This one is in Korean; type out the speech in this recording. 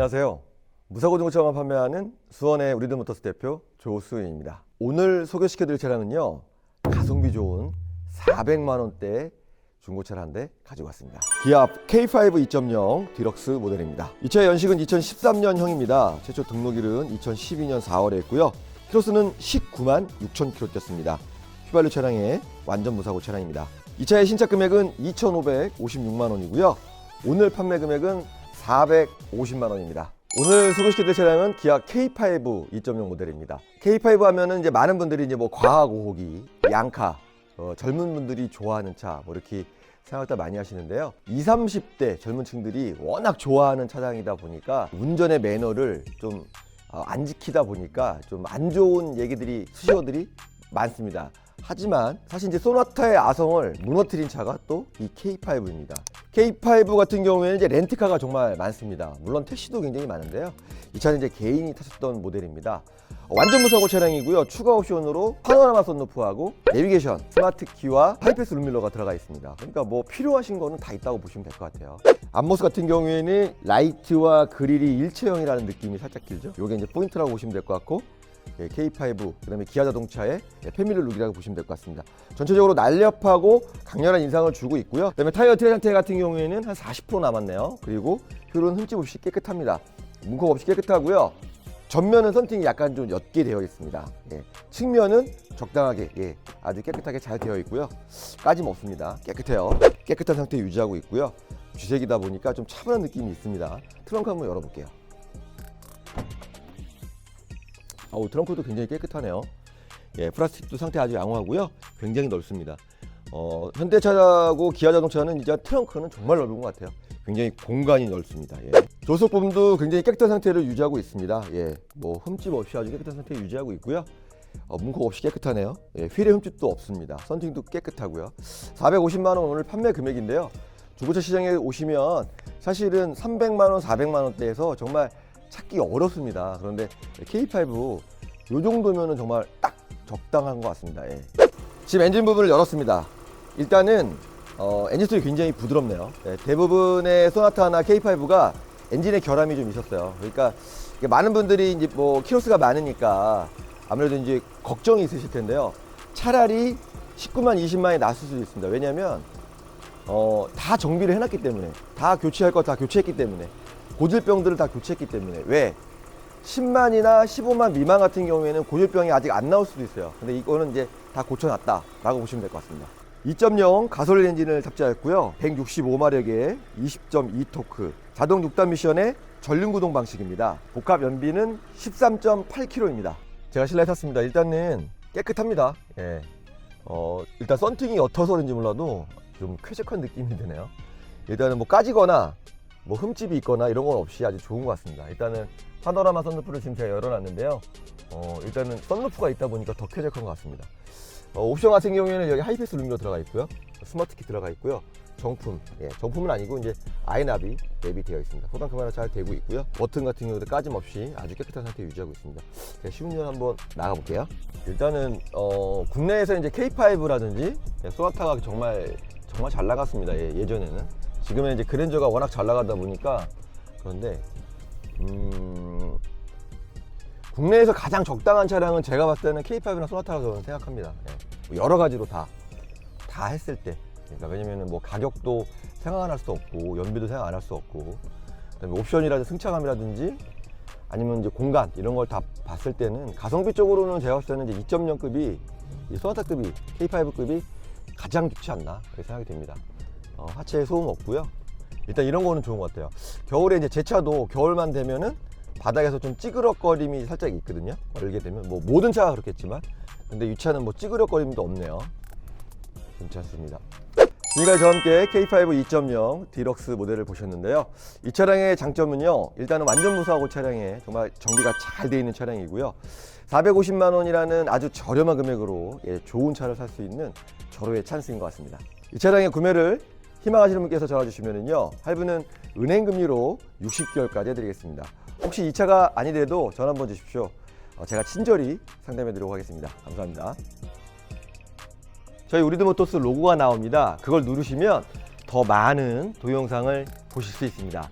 안녕하세요. 무사고 중고차만 판매하는 수원의 우리드모터스 대표 조수인입니다. 오늘 소개시켜드릴 차량은요. 가성비 좋은 400만 원대 중고차를 한 대 가지고 왔습니다. 기압 K5 2.0 디럭스 모델입니다. 이 차의 연식은 2013년형입니다. 최초 등록일은 2012년 4월에 했고요. 키로수는 19만 6천 킬로 뛰었습니다. 휘발유 차량의 완전 무사고 차량입니다. 이 차의 신차 금액은 2,556만 원이고요. 오늘 판매 금액은 450만 원입니다. 오늘 소개시켜드릴 차량은 기아 K5 2.0 모델입니다. K5 하면은 이제 많은 분들이 이제 뭐 과학 오호기, 양카, 어, 젊은 분들이 좋아하는 차, 뭐 이렇게 생각들 많이 하시는데요. 20, 30대 젊은 층들이 워낙 좋아하는 차량이다 보니까 운전의 매너를 좀 어, 안 지키다 보니까 좀 안 좋은 얘기들이 수식어들이 많습니다. 하지만 사실 이제 소나타의 아성을 무너뜨린 차가 또 이 K5입니다. K5 같은 경우에는 이제 렌트카가 정말 많습니다. 물론 택시도 굉장히 많은데요. 이 차는 이제 개인이 타셨던 모델입니다. 어, 완전 무사고 차량이고요. 추가 옵션으로 파노라마 선루프하고 내비게이션, 스마트 키와 하이패스 룸밀러가 들어가 있습니다. 그러니까 뭐 필요하신 거는 다 있다고 보시면 될 것 같아요. 앞모습 같은 경우에는 라이트와 그릴이 일체형이라는 느낌이 살짝 들죠. 이게 이제 포인트라고 보시면 될 것 같고 예, K5 그다음에 기아 자동차의 예, 패밀리 룩이라고 보시면 될 것 같습니다. 전체적으로 날렵하고 강렬한 인상을 주고 있고요. 그다음에 타이어 트레 상태 같은 경우에는 한 40% 남았네요. 그리고 휠은 흠집 없이 깨끗합니다. 문콕 없이 깨끗하고요. 전면은 썬팅이 약간 좀 옅게 되어 있습니다. 예, 측면은 적당하게 예, 아주 깨끗하게 잘 되어 있고요. 까짐 없습니다. 깨끗해요. 깨끗한 상태 유지하고 있고요. 주색이다 보니까 좀 차분한 느낌이 있습니다. 트렁크 한번 열어볼게요. 어우, 트렁크도 굉장히 깨끗하네요. 예, 플라스틱도 상태 아주 양호하고요. 굉장히 넓습니다. 어, 현대차하고 기아 자동차는 이제 트렁크는 정말 넓은 것 같아요. 굉장히 공간이 넓습니다. 예. 조속 부분도 굉장히 깨끗한 상태를 유지하고 있습니다. 예, 뭐 흠집 없이 아주 깨끗한 상태 유지하고 있고요. 어, 문콕 없이 깨끗하네요. 예, 휠에 흠집도 없습니다. 썬팅도 깨끗하고요. 450만 원 오늘 판매 금액인데요. 중고차 시장에 오시면 사실은 300만 원, 400만 원대에서 정말 찾기 어렵습니다. 그런데 K5 요 정도면은 정말 딱 적당한 것 같습니다. 예. 지금 엔진 부분을 열었습니다. 일단은 어, 엔진 소리 굉장히 부드럽네요. 예, 대부분의 소나타나 K5가 엔진의 결함이 좀 있었어요. 그러니까 많은 분들이 이제 뭐 키로수가 많으니까 아무래도 이제 걱정이 있으실 텐데요. 차라리 19만, 20만이 났을 수도 있습니다. 왜냐하면 어, 다 정비를 해놨기 때문에 다 교체할 거 다 교체했기 때문에 고질병들을 다 교체했기 때문에 왜 10만이나 15만 미만 같은 경우에는 고질병이 아직 안 나올 수도 있어요. 근데 이거는 이제 다 고쳐놨다라고 보시면 될 것 같습니다. 2.0 가솔린 엔진을 탑재했고요. 165마력의 20.2 토크, 자동 6단 미션의 전륜 구동 방식입니다. 복합 연비는 13.8km입니다. 제가 실내에 탔습니다. 일단은 깨끗합니다. 예. 어, 일단 썬팅이 어터서 그런지 몰라도 좀 쾌적한 느낌이 드네요. 일단은 뭐 까지거나 뭐 흠집이 있거나 이런 건 없이 아주 좋은 것 같습니다. 일단은 파노라마 선루프를 지금 제가 열어놨는데요. 어, 일단은 선루프가 있다 보니까 더 쾌적한 것 같습니다. 어, 옵션 같은 경우에는 여기 하이패스 룸미러 들어가 있고요. 스마트 키 들어가 있고요. 정품, 예, 정품은 아니고 이제 아이나비 맵이 되어 있습니다. 소당 카메라 잘 되고 있고요. 버튼 같은 경우도 까짐 없이 아주 깨끗한 상태 유지하고 있습니다. 제가 시운전 한번 나가볼게요. 일단은 어, 국내에서 이제 K5라든지 소나타가 정말 정말 잘 나갔습니다. 예, 예전에는 지금은 이제 그랜저가 워낙 잘 나가다 보니까 그런데 음, 국내에서 가장 적당한 차량은 제가 봤을 때는 K5나 소나타라고 저는 생각합니다. 예. 여러 가지로 다, 다 했을 때. 그러니까 왜냐면은 뭐 가격도 생각 안 할 수 없고, 연비도 생각 안 할 수 없고, 그다음에 옵션이라든지 승차감이라든지 아니면 이제 공간 이런 걸 다 봤을 때는 가성비 쪽으로는 제가 봤을 때는 이제 2.0급이 이 소나타급이 K5급이 가장 좋지 않나 그렇게 생각이 됩니다. 어, 하체에 소음 없고요. 일단 이런 거는 좋은 것 같아요. 겨울에 이제 제 차도 겨울만 되면은 바닥에서 좀 찌그럭거림이 살짝 있거든요. 얼게 되면 뭐 모든 차가 그렇겠지만 근데 이 차는 뭐 찌그럭거림도 없네요. 괜찮습니다. 지금까지 저와 함께 K5 2.0 디럭스 모델을 보셨는데요. 이 차량의 장점은요. 일단은 완전 무사고 차량에 정말 정비가 잘 되어 있는 차량이고요. 450만 원이라는 아주 저렴한 금액으로 예, 좋은 차를 살 수 있는 절호의 찬스인 것 같습니다. 이 차량의 구매를 희망하시는 분께서 전화 주시면은요. 할부는 은행 금리로 60개월까지 해드리겠습니다. 혹시 이 차가 아니더라도 전화 한번 주십시오. 어, 제가 친절히 상담해 드리도록 하겠습니다. 감사합니다. 저희 우리드모토스 로고가 나옵니다. 그걸 누르시면 더 많은 동영상을 보실 수 있습니다.